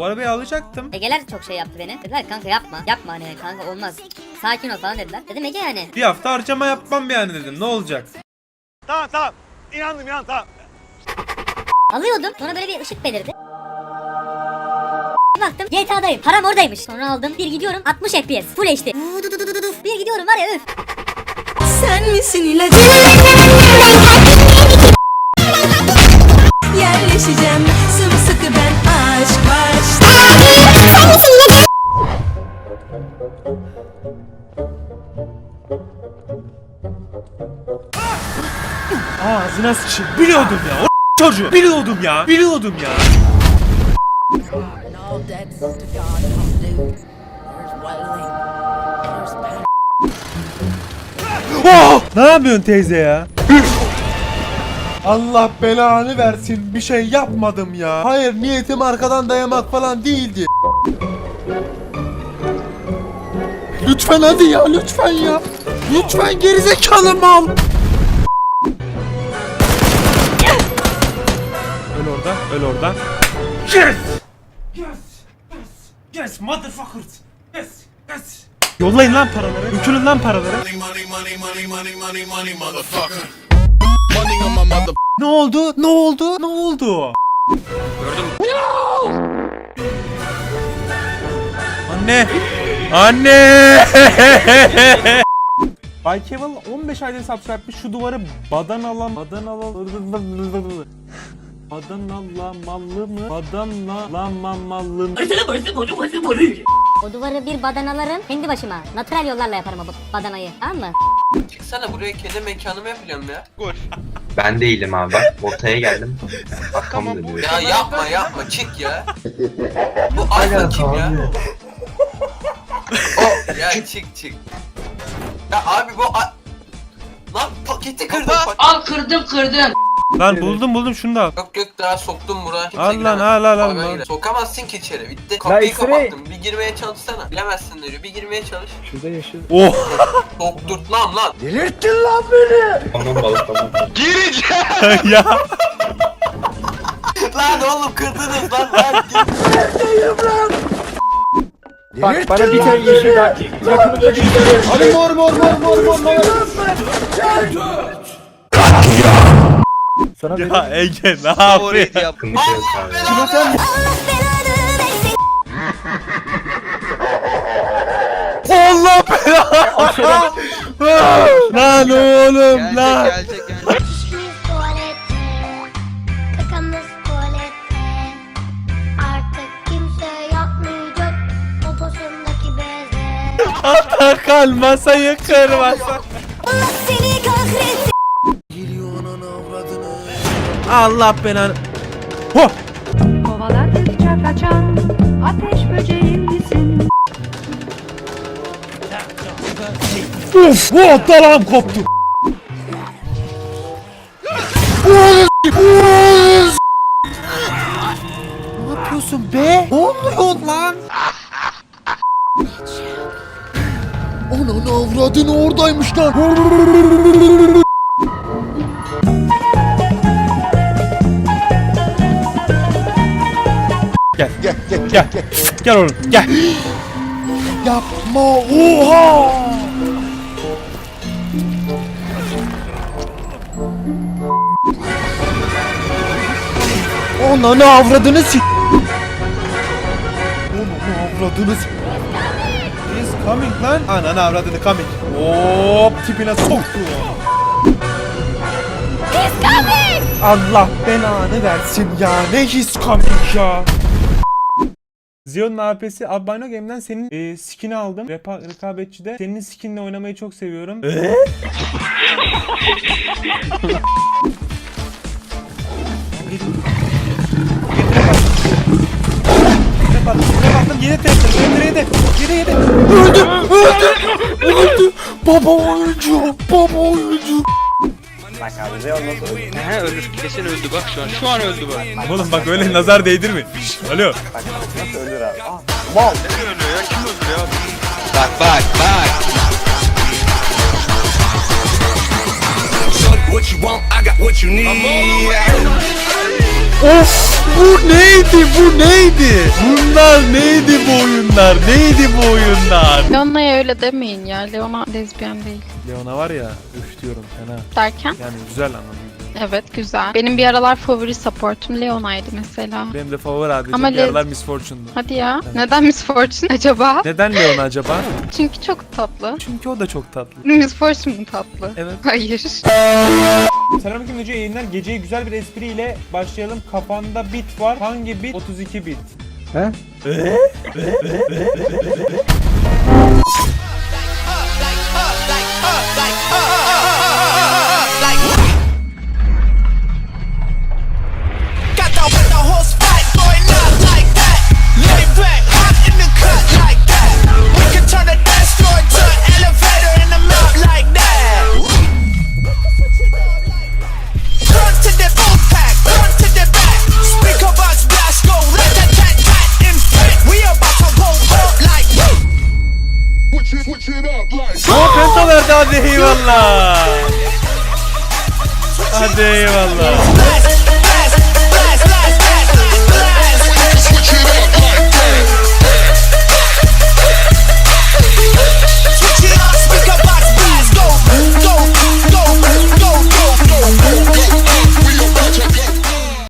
Bu arabayı alacaktım. Ege'ler çok şey yaptı beni. Dediler kanka yapma. Yapma hani kanka olmaz. Sakin ol falan dediler. Dedim Ege yani. Bir hafta harcama yapmam yani dedim. Ne olacak? Tamam tamam. İnandım inan tamam. Alıyordum. Sonra böyle bir ışık belirdi. Bir Baktım GTA'dayım. Param oradaymış. Sonra aldım. Bir gidiyorum 60 FPS. Full HD. Bir gidiyorum var ya öf. Sen misin ilacım? Ağzına sıçayım. Biliyordum ya. O çocuğu. Biliyordum ya. Biliyordum ya. Oh! Ne yapıyorsun teyze ya? Allah belanı versin bir şey yapmadım ya. Hayır niyetim arkadan dayamak falan değildi. Lütfen hadi ya lütfen ya. Lütfen gerizekalı mal. Öl orada, öl orada. Yes! Yes! Yes! Yes motherfuckers! Yes! Yes! Yollayın lan paraları. Dökülün lan paraları. Ne oldu? Ne oldu? Ne oldu? Gördüm. Anne! Anne! Bay Kevin 15 ayda subscribe'miş şu duvarı badanalan badanalan Badanalamalı mı? Badanalamalı mı? O duvarı bir badanalarım kendi başıma. Natural yollarla yaparım o badanayı. Tamam mı? Çıksana buraya kendi mekanımı yapacağım ya. Ben değilim abi bak ortaya geldim. Arkamı dönüyor. Ya yapma yapma çık ya. Bu alfa kim ya? O ya çık çık. Ya abi bu a- Lan paketi kırdım. Pak- Al kırdım kırdım. Lan buldum buldum şunu da al. Yok yok daha soktum buraya. Kimse Al lan, giremez. al, al, al, Abi ben al. girerim. Sokamazsın ki içeri. Bitti. Kapıyı kapattım. Bir girmeye çalışsana. Bilemezsin diyor. Bir girmeye çalış. Oh! Sokturtmam lan. Tamam balık tamam. ya lan oğlum kırdınız lan. lan. Bak bana bir tane yeşil ver. Yakınımda bir tane. Hadi mor mor mor mor mor mor. Sana dedim. ya Ege ne yapıyor? Kırmızı yok abi. Şuna sen Allah belanı versin. Allah belanı. lan oğlum lan. Beze. Atakal masayı kırmasa. Allah seni kahretsin. Allah belanı. Ho! Kovaladıkça kaçan ateş böceğim misin? Uf! Oh, dalağım koptu. Ne yapıyorsun be? Ne oluyor lan? Ananı avradını oradaymış lan. Gel. Gel gel gel. Gel, gel oğlum gel. Yapma. Oha. Ananı avradını s**. Ananı avradını s**. Is coming lan. Ananı avradını coming. Hop tipine soktu. Allah belanı versin ya. Ne his coming ya. Zion'un AP'si Albino Game'den senin e, skin'i aldım. Repa, rekabetçide. Senin skin'le oynamayı çok seviyorum. Eee? Bak, yine teslim. Yedi yedi. Yedi yedi. Öldü. Öldü. Öldü. Baba oyuncu. Baba oyuncu. He ölür kesin öldü bak şu an. Şu an öldü bak. Oğlum bak öyle nazar değdirme. Alo. Bak bak bak. What you want, I got what you need. Of bu neydi bu neydi? Bunlar neydi bu oyunlar? Neydi bu oyunlar? Leona'ya öyle demeyin ya. Leona lezbiyen değil. Leona var ya üf diyorum fena. Derken? Yani güzel anlamda. Evet güzel. Benim bir aralar favori supportum Leona'ydı mesela. Benim de favori abi. Ama bir aralar Miss Fortune'du. Hadi ya. Neden Miss Fortune acaba? Neden Leona acaba? Çünkü çok tatlı. Çünkü o da çok tatlı. Miss Fortune mu tatlı? Evet. Hayır. Selamünaleyküm Nece yayınlar. Geceye güzel bir espriyle başlayalım. Kafanda bit var. Hangi bit? 32 bit. He? O penta verdi hadi eyvallah. Hadi eyvallah.